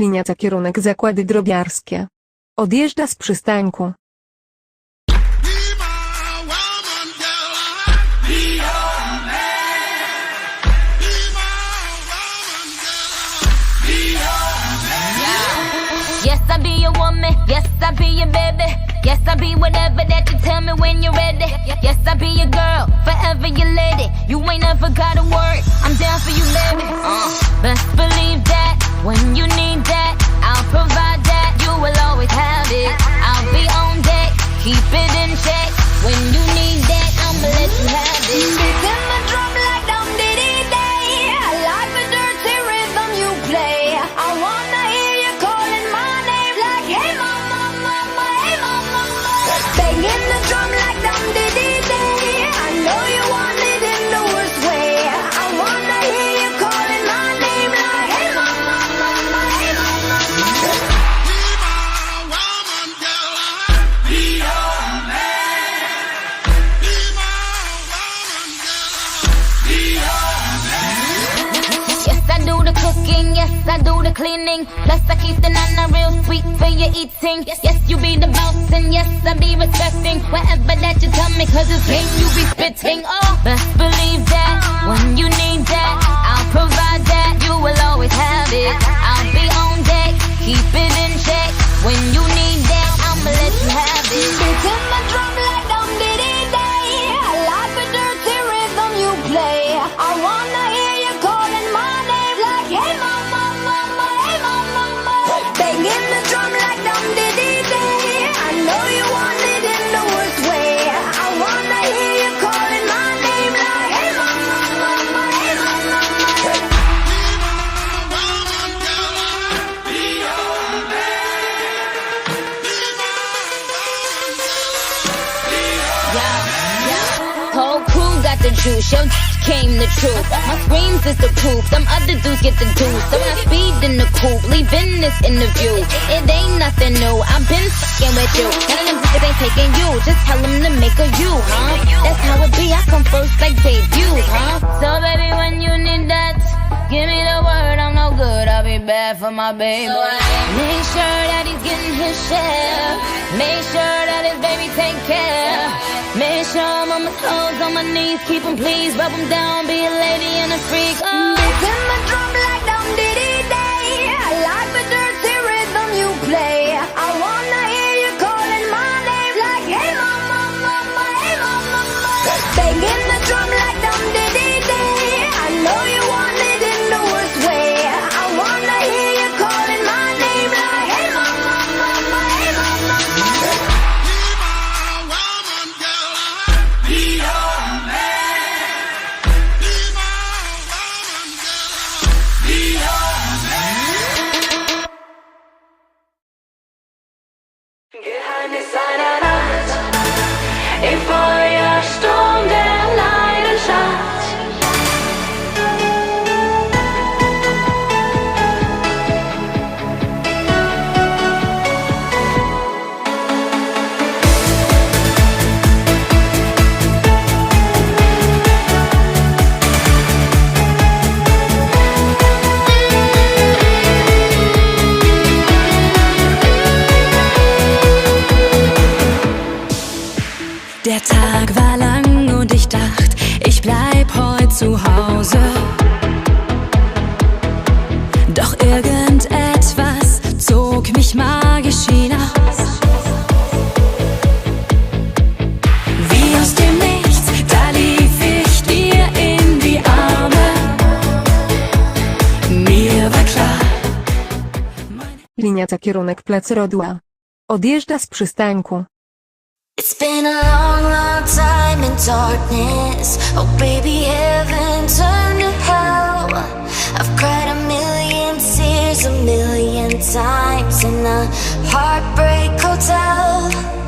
Linia za kierunek zakłady drobiarskie. Odjeżdża z przystanku. Yes, I be whatever that you tell me when you're ready. Yes, I be your girl, forever your lady. You ain't never got a. I'm down for you, baby. Uh, best believe that when you need that, I'll provide that. You will always have cooking, yes, I do the cleaning. Plus, I keep the nana real sweet for your eating. Yes, you be the boss, and yes, I be respecting whatever that you tell me, cause it's game you be spitting. Oh, best believe that when you need juice, your came the truth. My screams is the proof, them other dudes get the juice. So I speed in the coupe, leaving this interview. It ain't nothing new, I've been fucking with you. None of them niggas ain't taking you, just tell them to make a you, huh? That's how it be, I come first like debut, huh? So baby, when you need that, give me the word, I'm no good, I'll be bad for my baby. Make sure that he's getting his share. Make sure that his baby take care. Make sure my toes, on my knees, keep 'em please, rub 'em down, be a lady and a freak. Oh. In my drum like dum diddy kierunek Plac Rodła. Odjeżdża z przystanku. It's been a long, long time in darkness. Oh, baby, heaven turned to hell. I've cried a million tears a million times in a heartbreak hotel.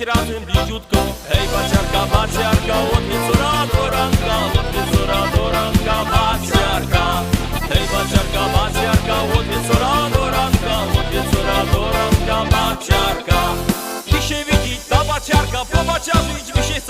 Być razem bliziutko Hej baciarka, baciarka Od wieczora do ranka Od wieczora do ranka Baciarka Hej baciarka, baciarka Od wieczora do ranka Od wieczora do ranka Baciarka Ty się widzi ta baciarka Po şey baciarzu mi się